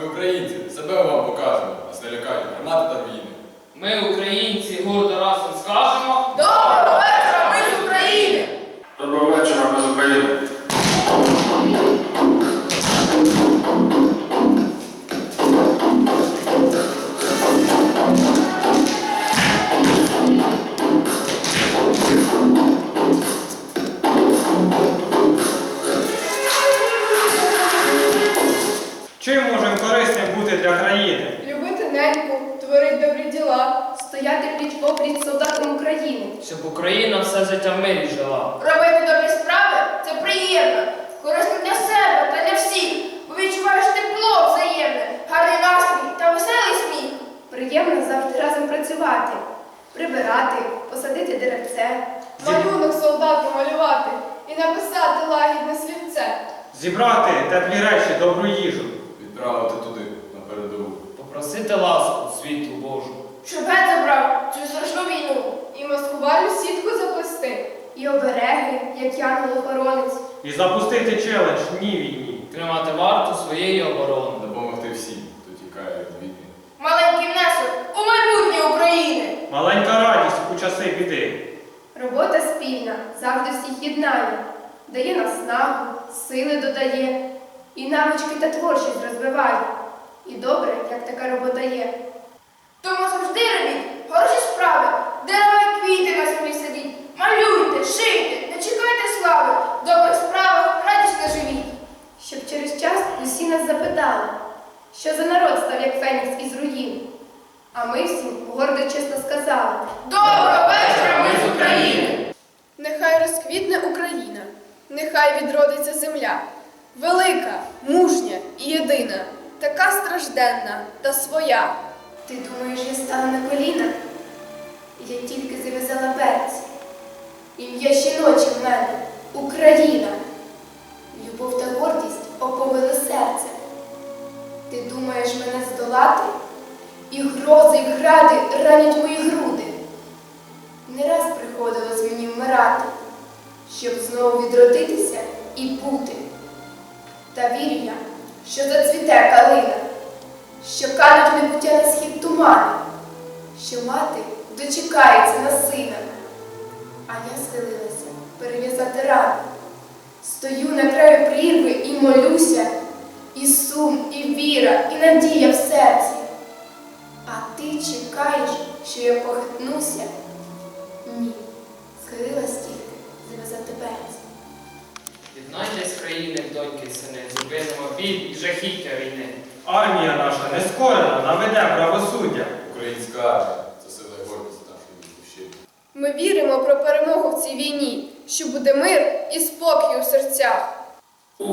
Ми українці, себе вам покажемо, нас не лякають гармати та війни. Ми, українці, гордо разом скажемо. Доброго Чим можемо корисним бути для країни? Любити неньку, творить добрі діла, стояти пліч опліч солдатам України. Щоб Україна все життя в мирі жила. Робити добрі справи це приємно. Корисно для себе та для всіх. Бо відчуваєш тепло взаємне, гарний настрій та веселий сміх. Приємно завжди разом працювати, прибирати, посадити деревце, малюнок солдату малювати і написати лагідне слівце. Зібрати теплі речі, добру їжу. Відправити туди, на передову. Попросити ласку світлу Божу. Щоб забрав цю страшну війну. І маскувальну сітку заплести, і обереги, як янгол-охоронець. І запустити челендж ні війні. Тримати варту своєї оборони. Допомогти всім, хто тікає від війни. Маленький внесок у майбутнє України. Маленька радість у часи біди. Робота спільна завжди всіх єднає, дає наснагу, сили додає, і навички та творчість розвиває. І добре, як така робота є. Тому завжди робіть хороші справи, дерева квіти на землі садіть, малюйте, шийте, не чекайте слави, добрих справах радісно живіть. Щоб через час усі нас запитали, що за народ став як Фенікс із руїн. А ми всім гордо чесно сказали. Доброго вечора, ми з України! Нехай розквітне Україна, нехай відродиться земля, велика, мужня і єдина, така стражденна та своя. Ти думаєш, я стала на коліна? Я тільки зав'язала берці. Ім'я жіноче в мене Україна. Любов та гордість оповили серце. Ти думаєш мене здолати? І грози, і гради ранять мої груди. Не раз приходилось мені вмирати, щоб знову відродитися і бути. Та вірю я, що зацвіте калина що кануть небуття на схід тумани, що мати дочекається на сина. А я схилилася перев'язати рани. Стою на краю прірви і молюся, і сум, і віра, і надія в серці. А ти чекаєш, що я похитнуся? Ні, схилилась країни, доньки сини, зупинимо біль і жахіття війни. Армія наша нескорена наведе правосуддя. Українська армія це сила і гордість нашої батьківщини. Ми віримо про перемогу в цій війні, що буде мир і спокій у серцях. У